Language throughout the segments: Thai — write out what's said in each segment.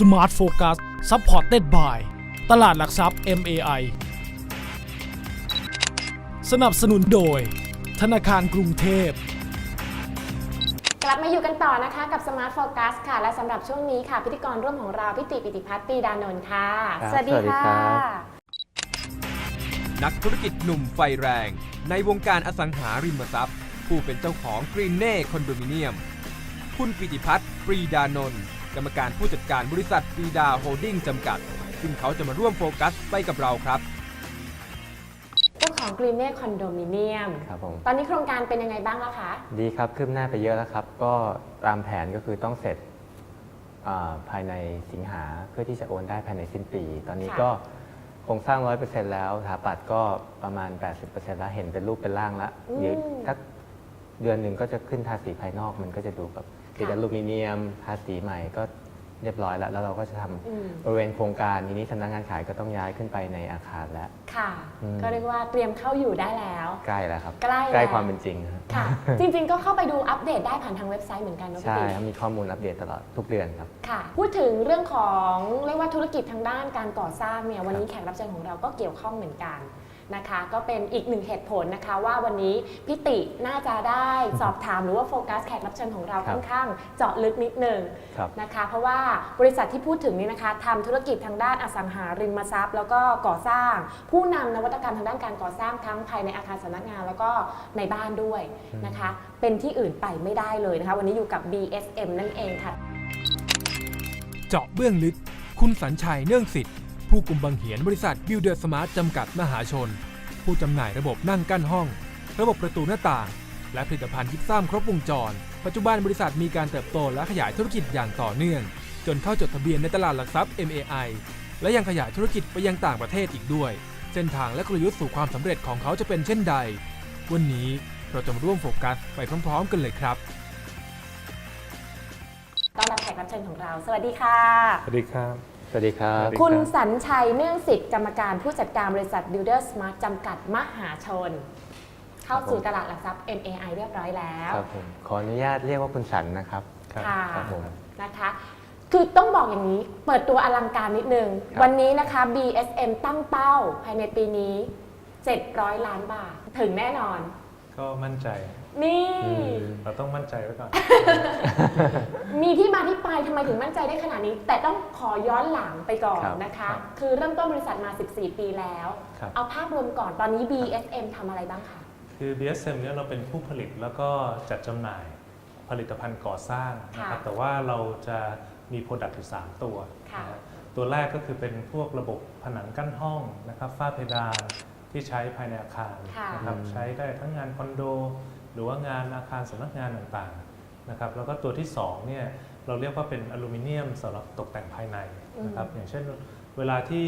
Smart Focus Supported by ตลาดหลักทรัพย์ MAI สนับสนุนโดย ธนาคารกรุงเทพ กลับมาอยู่กันต่อนะคะกับ Smart Focus ค่ะ และสำหรับช่วงนี้ค่ะ พิธีกรร่วมของเราพิติปิติพัฒน์ปรีดานนท์ค่ะ ครับสวัสดีสวัสดีค่ะ ครับ นักธุรกิจหนุ่มไฟแรง ในวงการอสังหาริมทรัพย์ ผู้เป็นเจ้าของกรีนเน่คอนโดมิเนียม คุณปิติพัฒน์ปรีดานนท์ กรรมการผู้จัดการบริษัทปรีดาโฮลดิ้งจำกัด ซึ่งเขาจะมาร่วมโฟกัสไปกับเราครับ เจ้าของ Green เน่คอนโดมิเนียม ครับผม ตอนนี้โครงการเป็นยังไงบ้างแล้วคะ ดีครับคืบหน้าไปเยอะแล้วครับ ก็ตามแผนก็คือต้องเสร็จอ่าภายในสิงหาเพื่อที่จะโอนได้ภายในสิ้นปี ตอนนี้ค่ะ ก็โครงสร้าง 100%แล้วสถาปัตย์ก็ประมาณ 80%แล้วเห็นเป็นรูปเป็นร่างแล้วเดี๋ยวสักเดือนหนึ่งก็จะขึ้นทาสีภายนอกมันก็จะดูแบบ ติดอลูมิเนียมทาสีใหม่ก็เรียบร้อยแล้ว แล้วเราก็จะทำอืมบริเวณโครงการทีนี้สำนักงานขายก็ต้องย้ายขึ้นไปในอาคารแล้ว ค่ะ อืม ก็เรียกว่าเตรียมเข้าอยู่ได้แล้ว ใกล้แล้วครับใกล้แล้วใกล้ความเป็นจริงครับค่ะ จริงๆก็เข้าไปดูอัปเดตได้ผ่านทางเว็บไซต์เหมือนกันนะพี่ใช่ติครับมีข้อมูลอัปเดตตลอดทุกเดือนครับ ค่ะ พูดถึงเรื่องของเรียกว่าธุรกิจทางด้านการก่อสร้างเนี่ยวันนี้แขกรับเชิญของเราก็เกี่ยวข้องเหมือนกัน นะคะ ก็เป็นอีกหนึ่งเหตุผลนะคะว่าวันนี้พิติน่าจะได้สอบถามหรือว่าโฟกัสแขกรับเชิญของเราครับค่อนข้างเจาะลึกนิดนึงครับนะคะ เพราะว่าบริษัทที่พูดถึงนี่นะคะทำธุรกิจทางด้านอสังหาริมทรัพย์ แล้วก็ก่อสร้าง ผู้นำนวัตกรรมทางด้านการก่อสร้างทั้งภายในอาคารสำนักงาน แล้วก็ในบ้านด้วยนะคะ เป็นที่อื่นไปไม่ได้เลยนะคะ วันนี้อยู่กับ BSM นั่นเองค่ะ เจาะเบื้องลึก คุณสัญชัยเนื่องสิทธิ์ ผู้กุมบังเหียนบริษัทบิลเดอร์สมาร์ทจำกัดมหาชน ผู้จำหน่ายระบบนั่งกั้นห้อง ระบบประตูหน้าต่าง และผลิตภัณฑ์ยิปซัมครบวงจร ปัจจุบันบริษัทมีการเติบโตและขยายธุรกิจอย่างต่อเนื่อง จนเข้าจดทะเบียนในตลาดหลักทรัพย์ MAI และยังขยายธุรกิจไปยังต่างประเทศอีกด้วย เส้นทางและกลยุทธ์สู่ความสำเร็จของเขาจะเป็นเช่นใด วันนี้เราจะมาร่วมโฟกัสไปพร้อม ๆ กันเลยครับต้อนรับแขกรับเชิญของเรา สวัสดีค่ะ สวัสดีครับ สวัสดีครับสวัสดีคุณสัญชัยเนื่องสิทธิ์กรรมการผู้จัดการบริษัท Builder Smart จำกัดมหาชน เข้าสู่ตลาดหลักทรัพย์ MAI เรียบร้อยแล้วครับผมขออนุญาตเรียกว่าคุณสันนะครับครับค่ะครับผมนะคะคือต้องบอกอย่างนี้เปิดตัวอลังการนิดนึงครับวันนี้นะคะ BSM ตั้งเป้าภายในปีนี้ 700 ล้านบาท ถึงแน่นอน ก็มั่นใจ นี่ เราต้องมั่นใจไว้ก่อน มีที่มาที่ไปทำไมถึงมั่นใจได้ขนาดนี้ แต่ต้องขอย้อนหลังไปก่อนครับนะคะ ครับคือเริ่มต้นบริษัทมา 14 ปีแล้ว ครับ เอาภาพรวมก่อนตอนนี้ BSM ทำอะไรบ้างคะ คือ BSM เนี่ยเราเป็นผู้ผลิตแล้วก็จัดจำหน่ายผลิตภัณฑ์ก่อสร้างนะครับ ค่ะแต่ว่าเราจะมีโปรดักต์อยู่ 3 ตัวค่ะ นะฮะตัวแรกก็คือเป็นพวกระบบผนังกั้นห้องนะครับฝ้าเพดานที่ใช้ภายในอาคารค่ะนะครับอืมใช้ได้ทั้งงานคอนโด หรือว่างานอาคารสำนักงานต่างๆนะครับแล้วก็ตัวที่2เนี่ยเราเรียกว่าเป็นอลูมิเนียมสำหรับตกแต่งภายในนะครับอย่างเช่นเวลาที่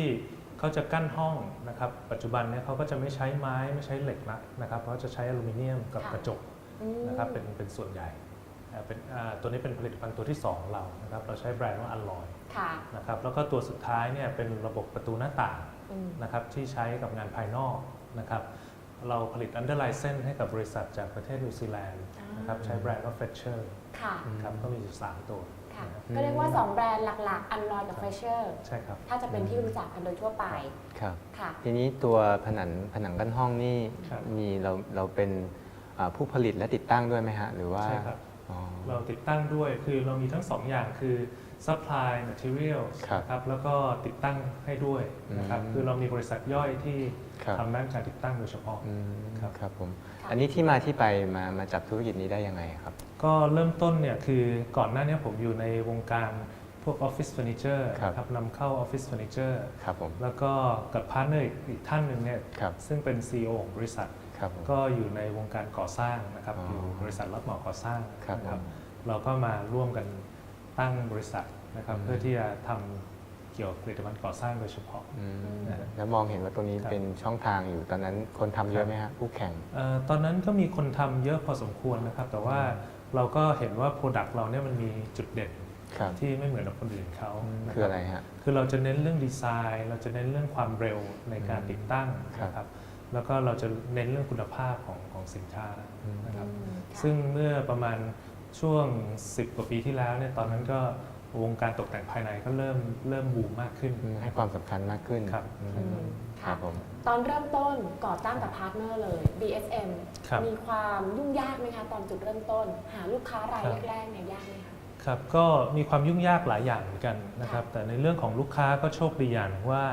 เขาจะกั้นห้องนะครับปัจจุบันเนี่ยเขาก็จะไม่ใช้ไม้ไม่ใช้เหล็กละนะครับเพราะจะใช้อลูมิเนียมกับค่ะกระจกอืมนะครับเป็นเป็นส่วนใหญ่อ่าเป็นอ่าตัวนี้เป็นผลิตภัณฑ์ตัวที่สองของเรานะครับเราใช้แบรนด์ว่าอัลลอยค่ะนะครับแล้วก็ตัวสุดท้ายเนี่ยเป็นระบบประตูหน้าต่างอืมนะครับที่ใช้กับงานภายนอกนะครับ เราผลิต under license ให้กับบริษัทจากประเทศนิวซีแลนด์นะครับใช้แบรนด์ว่า Fletcher ค่ะครับก็มีอยู่สามตัวค่ะนะครับก็เรียกว่า 2 แบรนด์หลักๆอันลอยกับ f r e s h e r ใช่ครับถ้าจะเป็นที่รู้จักกันโดยทั่วไปครับค่ะทีนี้ตัวผนังผนังกั้นห้องนี่ครับมีเราเราเป็นอ่าผู้ผลิตและติดตั้งด้วยไหมฮะหรือว่าใช่ครับอ๋อเราติดตั้งด้วยคือเรามีทั้งสองอย่างคือ supply material ครับนะครับแล้วก็ติดตั้งให้ด้วยนะครับอืมคือเรามีบริษัทย่อยที่ครับทำด้านการติดตั้งโดยเฉพาะอืมครับครับผมค่ะอันนี้ที่มาที่ไปมามาจับธุรกิจนี้ได้ยังไงครับ ก็เริ่มต้นเนี่ยคือก่อนหน้านี้ผมอยู่ในวงการพวกออฟฟิศเฟอร์นิเจอร์ครับนะครับนำเข้าออฟฟิศเฟอร์นิเจอร์ครับผมแล้วก็กับพาร์ทเนอร์อีกท่านหนึ่งเนี่ยครับซึ่งเป็น CEO ของบริษัทครับผมก็อยู่ในวงการก่อสร้างนะครับอ๋อออยู่บริษัทรับเหมาก่อสร้างครับนะผมเราก็มาร่วมกัน ตั้งบริษัทนะครับอืมเพื่อที่จะทำเกี่ยวกับผลิตภัณฑ์ก่อสร้างโดยเฉพาะอืมนะฮะแล้วมองเห็นว่าตรงนี้ครับเป็นช่องทางอยู่ตอนนั้นคนทำเยอะไหมฮะผู้แข่งเอ่อตอนนั้นก็มีคนทำเยอะพอสมควรนะครับ แต่ว่าเราก็เห็นว่า Product เราเนี่ยมันมีจุดเด่นครับที่ไม่เหมือนกับคนอื่นเขานบคืออะไรฮะคือเราจะเน้นเรื่องดีไซน์ เราจะเน้นเรื่องความเร็วในการติดตั้งครับนะครับแล้วก็เราจะเน้นเรื่องคุณภาพของของสินค้านะครับอืมค่ะซึ่งเมื่อประมาณ ช่วง 10 กว่าปีที่แล้วเนี่ยตอนนั้นก็วงการตกแต่งภายในก็เริ่มเริ่มบูมมากขึ้นอืมให้ความสำคัญมากขึ้นครับ อืมอืมครัค่ะบผม ตอนเริ่มต้นก่อตั้งกับพาร์ทเนอร์เลย BSM ครับ มีความยุ่งยากไหมคะตอนจุดเริ่มต้น หาลูกค้ารายครับแรกๆเนี่ยยากไหมคะ ครับก็มีความยุ่งยากหลายอย่างเหมือนกันนะครับแต่ในเรื่องของลูกค้าก็โชคดีอย่างว่า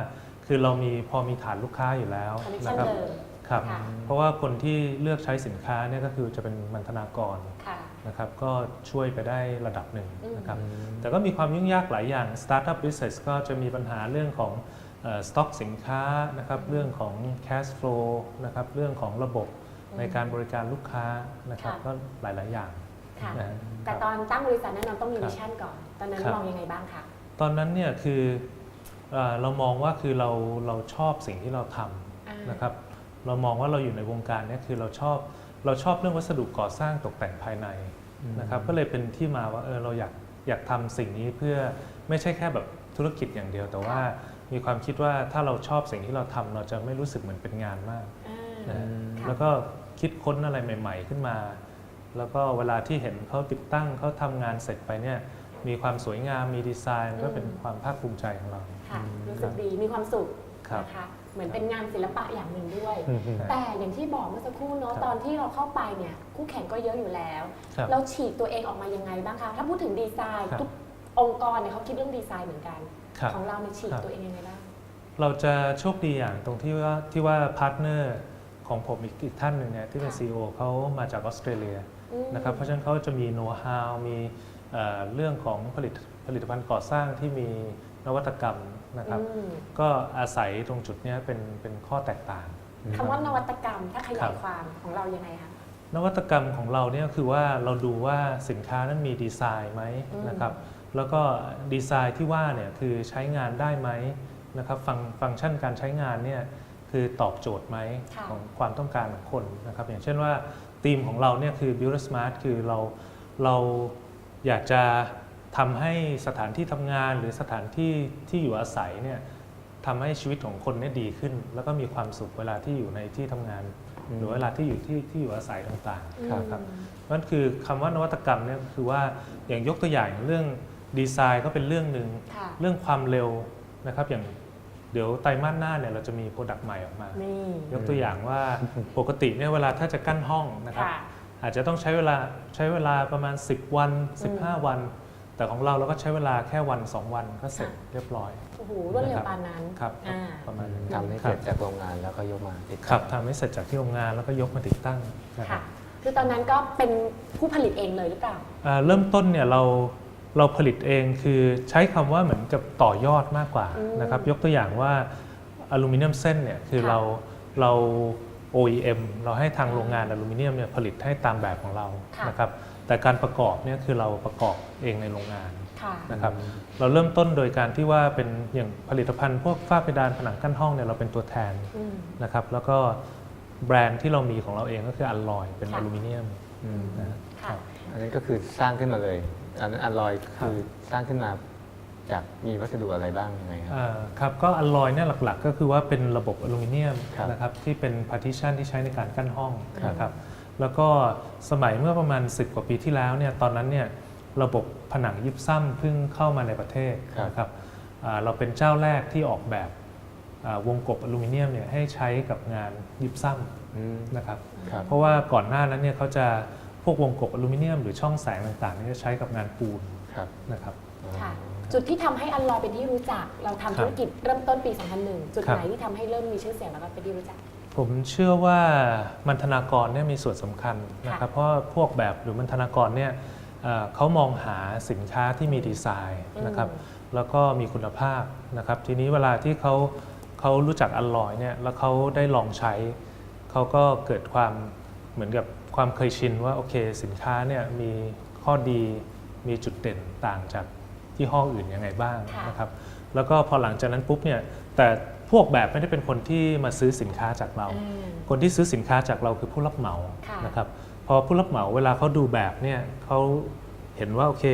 คือเรามีพอมีฐานลูกค้าอยู่แล้วคอนเนคนะชั่นครับเดิมครับค่ะ เพราะว่าคนที่เลือกใช้สินค้าเนี่ยก็คือจะเป็นมันธนากร ค่ะ นะครับก็ช่วยไปได้ระดับหนึ่งอืมนะครับแต่ก็มีความยุ่งยากหลายอย่าง Startup Business ก็จะมีปัญหาเรื่องของสต็อกสินค้านะครับเรื่องของ cash flow นะครับเรื่องของระบบในการบริการลูกค้านะครับค่ะก็หลาย ๆ อย่างค่ะนะฮะแต่ครับตอนตั้งบริษัทแน่นอนต้องมีครับวิชั่นก่อน ตอนนั้นครับมองยังไงบ้างคะตอนนั้นเนี่ยคือเอ่อเรามองว่าคือเราเราชอบสิ่งที่เราทอ่าำนะครับเรามองว่าเราอยู่ในวงการเนี้คือเราชอบ เราชอบเรื่องวัสดุก่อสร้างตกแต่งภายในนะครับก็เลยเป็นที่มาว่าเออเราอยากอยากทำสิ่งนี้เพื่อไม่ใช่แค่แบบธุรกิจอย่างเดียว แต่ว่ามีความคิดว่าถ้าเราชอบสิ่งที่เราทำเราจะไม่รู้สึกเหมือนเป็นงานมากอ่านะฮะค่ะแล้วก็คิดค้นอะไรใหม่ ๆ ขึ้นมา แล้วก็เวลาที่เห็นเขาติดตั้งเขาทำงานเสร็จไปเนี่ยมีความสวยงามมีดีไซน์มันก็เป็นความภาคภูมิใจของเราค่ะรู้สึกดีมีความสุขครับนะคะเห มือนเป็นงานศิลปะอย่างหนึ่งด้วยอืมแต่อย่างที่บอกเมื่อสักครู่เนาะครับตอนที่เราเข้าไปเนี่ยคู่แข่งก็เยอะอยู่แล้วครับเราฉีกตัวเองออกมายังไงบ้างคะถ้าพูดถึงดีไซน์ครับทุกองค์กรเนี่ยเขาคิดเรื่องดีไซน์เหมือนกันครับของเราเนี่ยฉีกครับตัวเองยังไงบ้างเราจะโชคดีอย่างตรงที่ว่าที่ว่าพาร์ทเนอร์ของผมอีกอีกท่านหนึ่งเนี่ยที่เป็นค่ะ CEO เขามาจากออสเตรเลียอืมนะครับเพราะฉะนั้นเขาจะมีโน้ตฮาวมีเอ่อเรื่องของผลิตผลิตภัณฑ์ก่อสร้างที่มีนวัตกรรม นะครับ อืมก็อาศัยตรงจุดเนี้ยเป็นเป็นข้อแตกต่างคำว่านวัตกรรมถ้าขครัยายบ ความของเรายังไงคะ นวัตกรรมของเราเนี่ยคือว่าเราดูว่าสินค้านั้นมีดีไซน์ไหมอืม นะครับ แล้วก็ดีไซน์ที่ว่าเนี่ยคือใช้งานได้ไหมนะครับฟังฟังก์ชันการใช้งานเนี่ยคือตอบโจทย์ไหมค่ะ ของความต้องการของคนนะครับ อย่างเช่นว่าธีมของเราเนี่ยคือ Build Smart คือเราเราอยากจะ ทำให้สถานที่ทำงานหรือสถานที่ที่อยู่อาศัยเนี่ยทำให้ชีวิตของคนเนี่ยดีขึ้น แล้วก็มีความสุขเวลาที่อยู่ในที่ทำงานอืมหรือเวลาที่อยู่ที่ที่อยู่อาศัยต่างๆครับครับนั่นคือคำว่านวัตกรรมเนี่ยคือว่าอย่างยกตัวอย่างเรื่องดีไซน์ก็เป็นเรื่องหนึ่งค่ะ เรื่องความเร็วนะครับอย่างเดี๋ยวไตรมาสหน้าเนี่ยเราจะมีโปรดักต์ใหม่ออกมา นี่ ยกตัวอย่างว่าปกติเนี่ยเวลาถ้าจะกั้นห้องนะครับ ค่ะอาจจะต้องใช้เวลาใช้เวลาประมาณ 10 วัน 15 วัน แต่ของเราเราก็ใช้เวลาแค่วัน 2 วันก็เสร็จค่ะเรียบร้อย โอ้โหรวดเร็วปานนั้นครับอ่า ประมาณนั้นทำให้เสร็จจากโรงงานแล้วก็ยกมาติดตั้ง ครับทำให้เสร็จจากที่โรงงานแล้วก็ยกมาติดตั้งนะครัค่ะบคือตอนนั้นก็เป็นผู้ผลิตเองเลยหรือเปล่าอ่าเริ่มต้นเนี่ยเราเราผลิตเองคือใช้คำว่าเหมือนกับต่อยอดมากกว่าอืมนะครับยกตัวอย่างว่าอลูมิเนียมเส้นเนี่ยคือค่ะเราเรา OEM เราให้ทางโรงงานอลูมิเนียมเนี่ยผลิตให้ตามแบบของเราค่ะ นะครับแต่การประกอบเนี่ยคือเราประกอบเองในโรงงานค่ะ นะครับเราเริ่มต้นโดยการที่ว่าเป็นอย่างผลิตภัณฑ์พวกฝ้าเพดานผนังกั้นห้องเนี่ยเราเป็นตัวแทนอืม นะครับแล้วก็แบรนด์ที่เรามีของเราเองก็คืออัลลอยเป็นค่ะ อลูมิเนียมอืมนะ ค่ะ อันนั้นก็คือสร้างขึ้นมาเลย อันนั้นอลอยคือสร้างขึ้นมา จากมีวัสดุอะไรบ้างยังไงครับ อ่าครับก็อลลอยเนี่ยหลักๆ ก็คือว่าเป็นระบบอลูมิเนียมครับนะครับที่เป็น partition ที่ใช้ในการกั้นห้องครับนะครับแล้วก็สมัยเมื่อประมาณ 10 กว่าปีที่แล้วเนี่ยตอนนั้นเนี่ยระบบผนังยิบซ้ำเพิ่งเข้ามาในประเทศนะครับอ่าเราเป็นเจ้าแรกที่ออกแบบอ่าวงกบอลูมิเนียมเนี่ยให้ใช้กับงานยิบซ้อืมำนะครับ ครับ เพราะว่าก่อนหน้านั้นเนี่ยเขาจะพวกวงกบอลูมิเนียมหรือช่องแสงต่างๆเนี่ยจะใช้กับงานปูนครับนะครับ ค่ะ จุดที่ทำให้อันลอยเป็นที่รู้จัก เราทำครับธุรกิจเริ่มต้นปี 2001 จุดครับไหนที่ทำให้เริ่มมีชื่อเสียงแล้วก็เป็นที่รู้จัก ผมเชื่อว่ามันธนากรเนี่ยมีส่วนสำคัญนะครับเพราะว่าพวกแบบหรือมันธนากรเนี่ยเอ่อเขามองหาสินค้าที่มีดีไซน์นะครับอืม แล้วก็มีคุณภาพนะครับทีนี้เวลาที่เขาเขารู้จักอัลลอยเนี่ยแล้วเขาได้ลองใช้ เขาก็เกิดความเหมือนกับความเคยชินว่าโอเคสินค้าเนี่ยมีข้อดีมีจุดเด่นต่างจาก ที่ห้ออื่นยังไงบ้างค่ะนะครับแล้วก็พอหลังจากนั้นปุ๊บเนี่ยแต่พวกแบบไม่ได้เป็นคนที่มาซื้อสินค้าจากเราอืมคนที่ซื้อสินค้าจากเราคือผู้รับเหมาค่ะนะครับพอผู้รับเหมาเวลาเขาดูแบบเนี่ยเขาเห็นว่าโอเค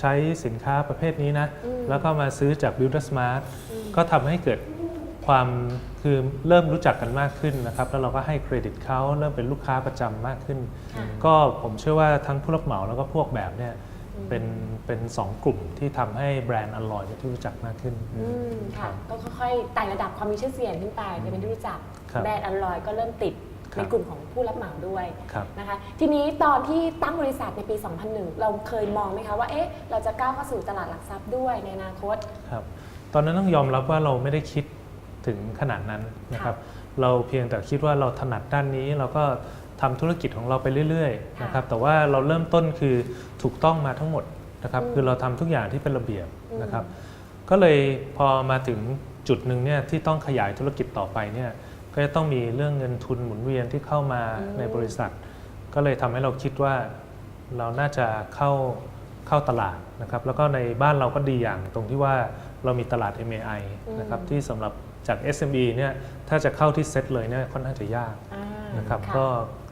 ใช้สินค้าประเภทนี้นะอืมแล้วก็มาซื้อจาก Builder Smart อืมก็ทำให้เกิดความคือเริ่มรู้จักกันมากขึ้นนะครับแล้วเราก็ให้เครดิตเขาเริ่มเป็นลูกค้าประจำมากขึ้นค่ะก็ผมเชื่อว่าทั้งผู้รับเหมาแล้วก็พวกแบบเนี่ย เป็นเป็นสองกลุ่มที่ทำให้แบรนด์อร่อยเป็นที่รู้จักมากขึ้น อืมค่ะก็ค่อยๆไต่ระดับความมีชื่อเสียงขึ้นไปเป็นที่รู้จักครับแบรนด์อร่อยก็เริ่มติดครับในกลุ่มของผู้รับเหมาด้วยครับ นะคะ ทีนี้ตอนที่ตั้งบริษัทในปี 2001 เราเคยมองไหมคะว่าเอ๊ะเราจะก้าวเข้าสู่ตลาดหลักทรัพย์ด้วยในอนาคต ครับตอนนั้นต้องยอมรับว่าเราไม่ได้คิดถึงขนาดนั้นนะครับ เราเพียงแต่คิดว่าเราถนัดด้านนี้เราก็ ทำธุรกิจของเราไปเรื่อยๆค่ะนะครับแต่ว่าเราเริ่มต้นคือถูกต้องมาทั้งหมดนะครับอืมคือเราทำทุกอย่างที่เป็นระเบียบอืมนะครับ ก็เลยพอมาถึงจุดหนึ่งเนี่ยที่ต้องขยายธุรกิจต่อไปเนี่ยก็จะต้องมีเรื่องเงินทุนหมุนเวียนที่เข้ามาในบริษัท ก็เลยทำให้เราคิดว่าเราน่าจะเข้าเข้าตลาดนะครับแล้วก็ในบ้านเราก็ดีอย่างตรงที่ว่าเรามีตลาด MAI นะครับอืมที่สำหรับจาก SME เนี่ยถ้าจะเข้าที่เซ็ตเลยเนี่ยค่อนข้างจะยากอ่านะครับค่ะก็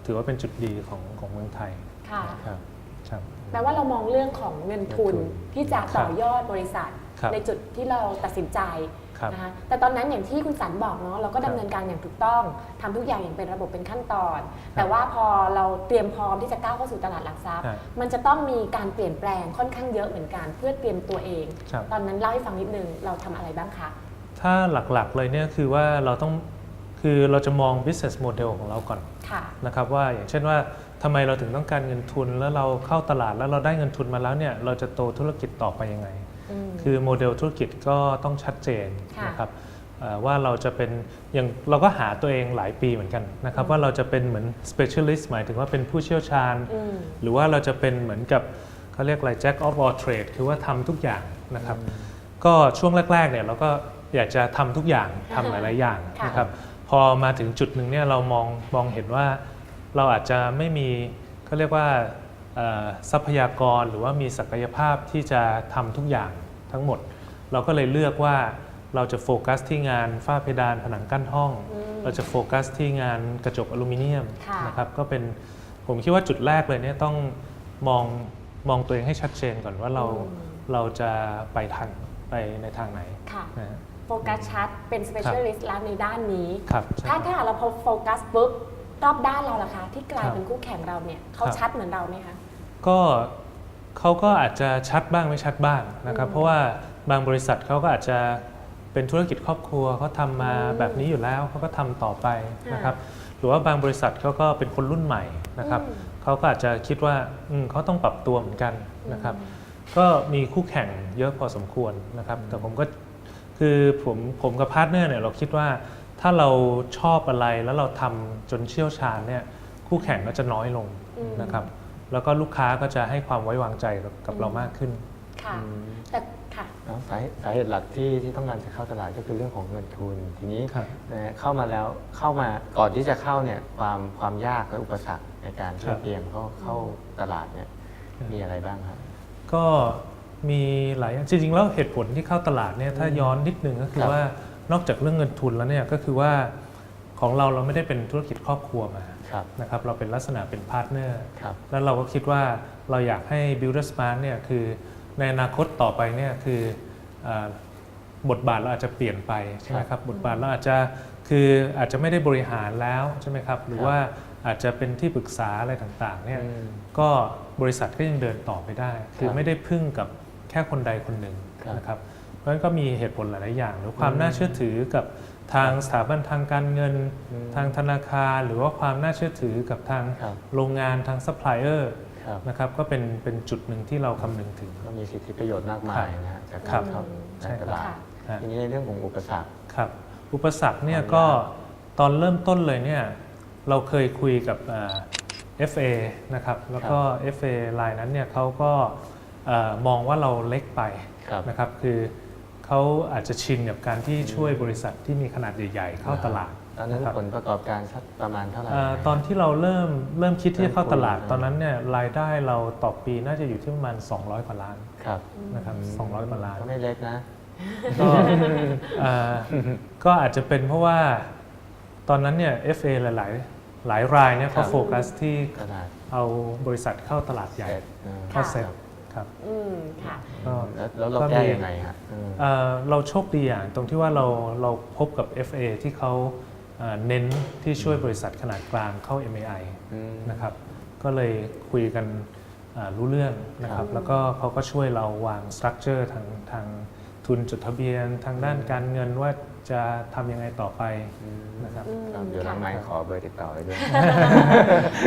ถือว่าเป็นจุดดีของของเมืองไทยค่ะ ครับครับ แปลว่าเรามองเรื่องของเงินทุนเงินทุนที่จะต่อยอดบริษัท ครับในจุดที่เราตัดสินใจครับนะคะแต่ตอนนั้นอย่างที่คุณสันบอกเนาะเราก็ดำเนินการอย่างถูกต้องทำทุกอย่างอย่างเป็นระบบเป็นขั้นตอน แต่ว่าพอเราเตรียมพร้อมที่จะก้าวเข้าสู่ตลาดหลักทรัพย์ ครับมันจะต้องมีการเปลี่ยนแปลงค่อนข้างเยอะเหมือนกัน เพื่อเตรียมตัวเอง ครับ ตอนนั้นเล่าให้ฟังนิดนึงเราทำอะไรบ้างคะ ถ้าหลักๆเลยเนี่ยคือว่าเราต้อง คือเราจะมอง business model ของเราก่อนค่ะนะครับว่าอย่างเช่นว่าทำไมเราถึงต้องการเงินทุน แล้วเราเข้าตลาดแล้วเราได้เงินทุนมาแล้วเนี่ยเราจะโตธุรกิจต่อไปยังไงอืมคือโมเดลธุรกิจก็ต้องชัดเจนค่ะนะครับเอ่อว่าเราจะเป็นอย่างเราก็หาตัวเองหลายปีเหมือนกันนะครับว่าเราจะเป็นเหมือน specialist หมายถึงว่าเป็นผู้เชี่ยวชาญอืมหรือว่าเราจะเป็นเหมือนกับเขาเรียกอะไร jack of all trade คือว่าทำทุกอย่างนะครับ ก็ช่วงแรกๆเนี่ยเราก็อยากจะทำทุกอย่างทำหลายๆอย่างค่ะนะครับพ อมาถึงจุดหนึ่งเนี่ยเรามองมองเห็นว่าเราอาจจะไม่มีเขาเรียกว่าเอ่อทรัพยากรหรือว่ามีศักยภาพที่จะทำทุกอย่างทั้งหมด เราก็เลยเลือกว่าเราจะโฟกัสที่งานฝ้าเพดานผนังกั้นห้องอืมเราจะโฟกัสที่งานกระจกอลูมิเนียมค่ะนะครับก็เป็นผมคิดว่าจุดแรกเลยเนี่ยต้องมองมองตัวเองให้ชัดเจนก่อนว่าเราอืมเราจะไปทางไปในทางไหนค่ะนะฮะ โฟกัสชัดเป็น specialist แล้วในด้านนี้ ครับใช่ ถ้าถ้าหากเราโฟกัสปุ๊บรอบด้านเราล่ะคะ ที่กลายครับเป็นคู่แข่งเราเนี่ยเขาครับ ชัดเหมือนเราไหมคะ ก็เขาก็อาจจะชัดบ้างไม่ชัดบ้างนะครับ อืมเพราะว่าบางบริษัทเขาก็อาจจะเป็นธุรกิจครอบครัวเขาทำมาอืมแบบนี้อยู่แล้วเขาก็ทำต่อไปค่ะนะครับ หรือว่าบางบริษัทเขาก็เป็นคนรุ่นใหม่นะครับอืม เขาก็อาจจะคิดว่าอืมเขาต้องปรับตัวเหมือนกันนะครับ ก็มีคู่แข่งเยอะพอสมควรนะครับ แต่ผมก็ คือผมผมกับพาร์ทเนอร์เนี่ยเราคิดว่าถ้าเราชอบอะไรแล้วเราทำจนเชี่ยวชาญเนี่ยคู่แข่งก็จะน้อยลงอืม นะครับแล้วก็ลูกค้าก็จะให้ความไว้วางใจกับกับอืมเรามากขึ้น ค่ะอืมแต่ค่ะ แล้วสาเหตุสาเหตุหลักที่ที่ต้องการจะเข้าตลาดก็คือเรื่องของเงินทุน ทีนี้ครับเอ่อเข้ามาแล้วเข้ามาก่อนที่จะเข้าเนี่ยความความยากและอุปสรรคในการที่ครัจะบเตรียมเข้าเข้าตลาดเนี่ยครับมีอะไรบ้างครับ ก็ มีหลายอย่างจริงๆแล้วเหตุผลที่เข้าตลาดเนี่ยถ้าย้อนนิดนึงก็คืคอรับ ว่านอกจากเรื่องเงินทุนแล้วเนี่ยก็คือว่าของเราเราไม่ได้เป็นธุรกิจครอบครัวมาครับนะครับเราเป็นลักษณะเป็นพาร์ทเนอร์ ครับ แล้วเราก็คิดว่าเราอยากให้ Builder Smart เนี่ยคือในอนาคตต่อไปเนี่ยคือเอ่อบทบาทเราอาจจะเปลี่ยนไปใช่ไหมครับบทบาทเราอาจจะคืออาจจะไม่ได้บริหารแล้วใช่ไหมครับหรือว่าอาจจะเป็นที่ปรึกษาอะไรต่างๆเนี่ยอืมก็บริษัทก็ยังเดินต่อไปได้ คือครับ ไม่ได้พึ่งกับแค่คนใดคนหนึ่งครับนะครับเพราะฉะนั้นก็มีเหตุผลหลาย ๆ อย่าง หรือความอืมน่าเชื่อถือกับทางสถาบันทางการเงินอืมทางธนาคาร หรือว่าความน่าเชื่อถือกับทางครับโรงงานทางซัพพลายเออร์ครับนะครับก็เป็นเป็นจุดหนึ่งที่เราคำนึงถึงก็มีสิทธิประโยชน์มากมายนะฮะจากครักาบรเข้าใช่ในตลาดค่ะฮะทีนี้ในเรื่องของอุปสรรคครับอุปสรรคเนี่ยความยากก็ตอนเริ่มต้นเลยเนี่ยเราเคยคุยกับอ่า FA นะครับแล้วก็ FA รายนั้นเนี่ยเขาก็เอ่อ มองว่าเราเล็กไปครับนะครับคือเขาอาจจะชินกับการที่ช่วยบริษัทที่มีขนาดใหญ่ๆเข้าตลาดตอนนั้นนะครับผลประกอบการสักประมาณเท่าไหร่เอ่อนะตอนที่เราเริ่มเริ่มคิดที่จะเข้าตลาดเริ่มคุยตอนนั้นเนี่ยรายได้เราต่อปีน่าจะอยู่ที่ประมาณ 200 กว่าล้านครับนะครับ200กว่าล้านก็ไม่เล็กนะก็เอ่อก็อาจจะเป็นเพราะว่าตอนนั้นเนี่ย FA หลายๆ หลายรายเนี่ยครัเขาบโฟกัสที่ตลาดเอาบริษัทเข้าตลาดใหญ่เสร็จเออเข้าค่ะเซ็ต ครับอืมค่ะ ก็แล้วแล้วเราก็แก้มียังไงฮะอืม เอ่อเราโชคดีอย่างตรงที่ว่าเราเราพบกับ FA ที่เขาเอ่อเน้นที่ช่วยบริษัทขนาดกลางเข้า MAI อืม นะครับก็เลยคุยกันอ่ารู้เรื่องนะครับแล้วก็เขาก็ช่วยเราวางสตรัคเจอร์ทางทางทุนจดทะเบียน ทางด้านการเงินว่า จะทำยังไงต่อไปนะครับ อืมครับเดี๋ยวหลังไมค์ค่ะขอเบอร์ติดต่อไว้ด้วย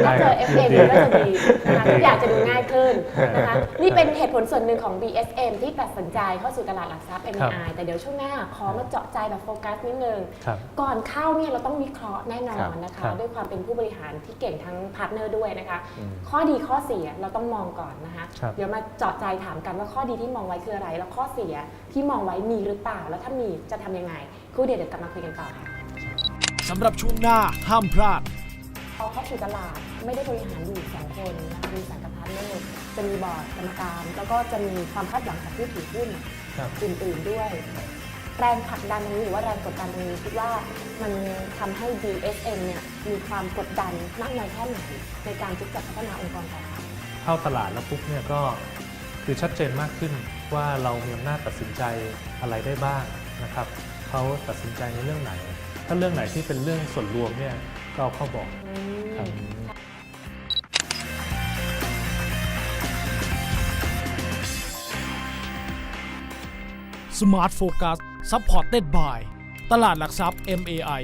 ถ้าเจอ FA ดีก็จะดีนะคะทุกอย่างจะดูง่ายขึ้นนะคะนี่เป็นเหตุผลส่วนหนึ่งของ BSM ที่ตัดสินใจเข้าสู่ตลาดหลักทรัพย์ ครับ MI แต่เดี๋ยวช่วงหน้าขอมาเจาะใจแบบโฟกัสนิดนึง ครับ ก่อนเข้าเนี่ยเราต้องวิเคราะห์แน่นอครันบนะคะ ครับ ด้วยความเป็นผู้บริหารที่เก่งทั้งพาร์ทเนอร์ด้วยนะคะ อืม ข้อดีข้อเสียเราต้องมองก่อนนะคะ ครับ เดี๋ยวมาเจาะใจถามกันว่าข้อดีที่มองไว้คืออะไร แล้วข้อเสียที่มองไว้มีหรือเปล่า แล้วถ้ามีจะทำยังไงครู่เดี๋ยวเดี๋ยวกลับมาคุยกันต่อค่ะสำหรับช่วงหน้าห้ามพลาด พอเข้าสู่ตลาดไม่ได้บริหารอยู่สองคนนะคะมีสังกัดพาร์ทเนอร์จะมีบอร์ดกรรมการ แล้วก็จะมีความคาดหวังจากผู้ถือหุ้นครับ อื่นๆด้วย แรงผลักดันตรงนี้หรือว่าแรงกดดันตรงนี้คิดว่ามันทำให้ DSM เนี่ยมีความกดดันมากน้อยแค่ไหนในการที่จะพัฒนาองค์กรต่อไป เข้าตลาดแล้วปุ๊บเนี่ยก็คือชัดเจนมากขึ้นว่าเรามีอำนาจตัดสินใจอะไรได้บ้างนะครับ เขาตัดสินใจในเรื่องไหน ถ้าเรื่องไหนที่เป็นเรื่องส่วนรวมเนี่ยก็เอาเข้าบอกครับ Smart Focus Supported by ตลาดหลักทรัพย์ MAI